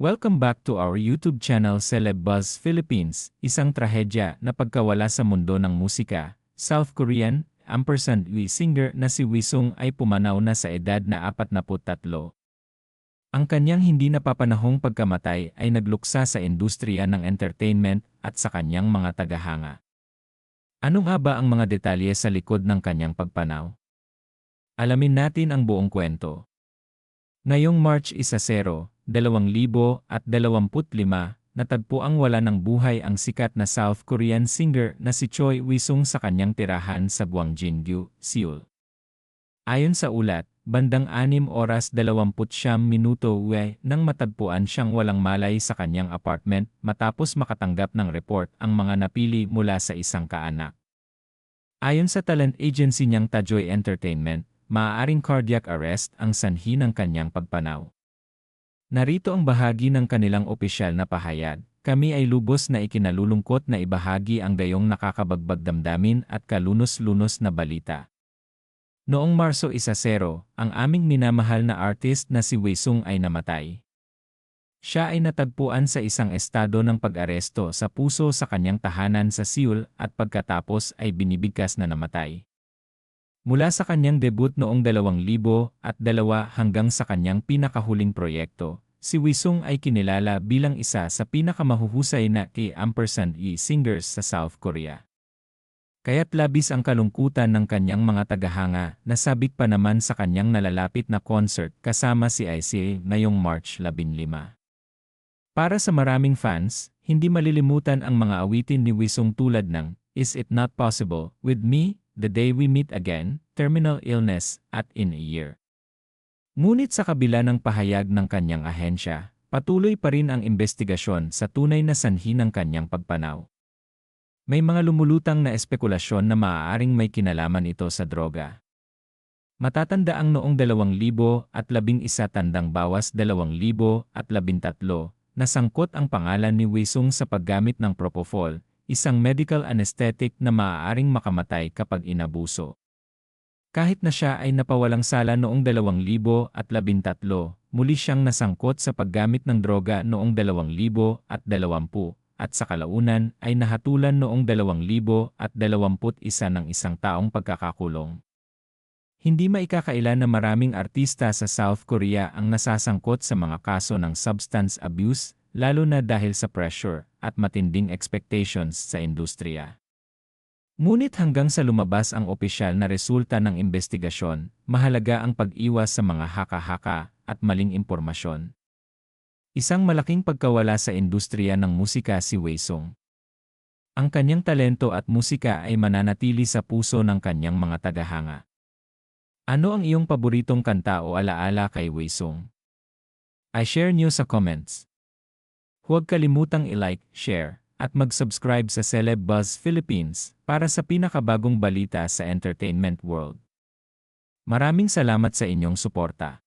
Welcome back to our YouTube channel Celeb Buzz Philippines, isang trahedya na pagkawala sa mundo ng musika. South Korean, ampersand Lee singer na si Wisung ay pumanaw na sa edad na 43. Ang kanyang hindi napapanahong pagkamatay ay nagluksa sa industriya ng entertainment at sa kanyang mga tagahanga. Ano nga ba ang mga detalye sa likod ng kanyang pagpanaw? Alamin natin ang buong kwento. Ngayong March 10, 2025, natagpo ang wala ng buhay ang sikat na South Korean singer na si Choi Wisung sa kanyang tirahan sa Gwangjin-gyu, Seoul. Ayon sa ulat, bandang 6 oras 29 minuto we nang matagpuan siyang walang malay sa kanyang apartment matapos makatanggap ng report ang mga napili mula sa isang kaanak. Ayon sa talent agency niyang Tajoy Entertainment, maaaring cardiac arrest ang sanhi ng kanyang pagpanaw. Narito ang bahagi ng kanilang opisyal na pahayag. Kami ay lubos na ikinalulungkot na ibahagi ang gayong nakakabagbag damdamin at kalunos-lunos na balita. Noong Marso 10, ang aming minamahal na artist na si Weisung ay namatay. Siya ay natagpuan sa isang estado ng pag-aresto sa puso sa kanyang tahanan sa Seoul at pagkatapos ay binibigkas na namatay. Mula sa kanyang debut noong 2002 hanggang sa kanyang pinakahuling proyekto, si Wisung ay kinilala bilang isa sa pinakamahuhusay na K-ampersand E singers sa South Korea. Kaya't labis ang kalungkutan ng kanyang mga tagahanga na sabik pa naman sa kanyang nalalapit na concert kasama si ICA ngayong March 15. Para sa maraming fans, hindi malilimutan ang mga awitin ni Wisung tulad ng Is It Not Possible, With Me, The Day We Meet Again, Terminal Illness, at In a Year. Ngunit sa kabila ng pahayag ng kanyang ahensya, patuloy pa rin ang investigasyon sa tunay na sanhi ng kanyang pagpanaw. May mga lumulutang na espekulasyon na maaaring may kinalaman ito sa droga. Matatanda ang noong 2011 tandang bawas 2013 na sangkot ang pangalan ni Wisung sa paggamit ng propofol, isang medical anesthetic na maaaring makamatay kapag inabuso. Kahit na siya ay napawalang sala noong 2013, muli siyang nasangkot sa paggamit ng droga noong 2020 at sa kalaunan ay nahatulan noong 2021 ng isang taong pagkakakulong. Hindi maikakaila na maraming artista sa South Korea ang nasasangkot sa mga kaso ng substance abuse lalo na dahil sa pressure at matinding expectations sa industriya. Ngunit hanggang sa lumabas ang opisyal na resulta ng investigasyon, mahalaga ang pag-iwas sa mga haka-haka at maling impormasyon. Isang malaking pagkawala sa industriya ng musika si Weisong. Ang kanyang talento at musika ay mananatili sa puso ng kanyang mga tagahanga. Ano ang iyong paboritong kanta o alaala kay Weisong? I share nyo sa comments. Huwag kalimutang i-like, share, at mag-subscribe sa Celeb Buzz Philippines para sa pinakabagong balita sa entertainment world. Maraming salamat sa inyong suporta.